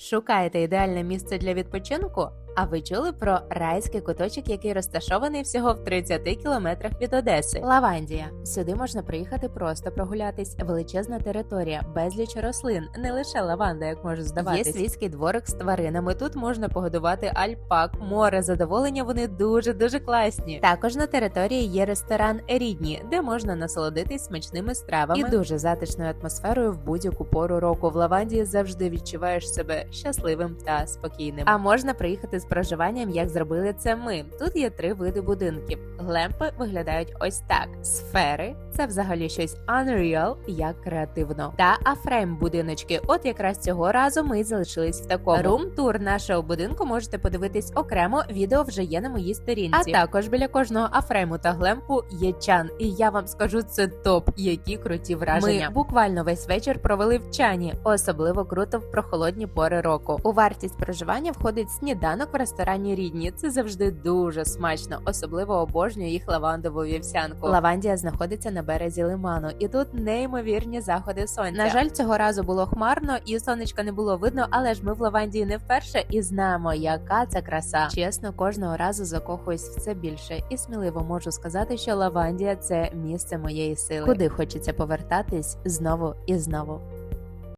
Шукаєте ідеальне місце для відпочинку? А ви чули про райський куточок, який розташований всього в 30 кілометрах від Одеси? Лавандія. Сюди можна приїхати просто прогулятись. Величезна територія, безліч рослин, не лише лаванда, як може здаватись. Є свійський дворик з тваринами. Тут можна погодувати альпак, море, задоволення. Вони дуже дуже класні. Також на території є ресторан Рідні, де можна насолодитись смачними стравами і дуже затишною атмосферою в будь-яку пору року. В Лавандії завжди відчуваєш себе щасливим та спокійним. А можна приїхати з проживанням, як зробили це ми. Тут є три види будинків. Глемпи виглядають ось так: сфери це взагалі щось unreal, як креативно. Та афрейм будиночки. От якраз цього разу ми залишились в такому. Рум-тур нашого будинку можете подивитись окремо. Відео вже є на моїй сторінці. А також біля кожного афрейму та глемпу є чан. І я вам скажу, це топ, які круті враження. Ми буквально весь вечір провели в чані, особливо круто в прохолодні пори року. У вартість проживання входить сніданок в ресторані рідні. Це завжди дуже смачно, особливо обожнюю їх лавандову вівсянку. Лавандія знаходиться на березі лиману, і тут неймовірні заходи сонця. На жаль, цього разу було хмарно і сонечка не було видно, але ж ми в Лавандії не вперше і знаємо, яка це краса. Чесно, кожного разу закохуюсь в це більше, і сміливо можу сказати, що Лавандія це місце моєї сили, куди хочеться повертатись знову і знову.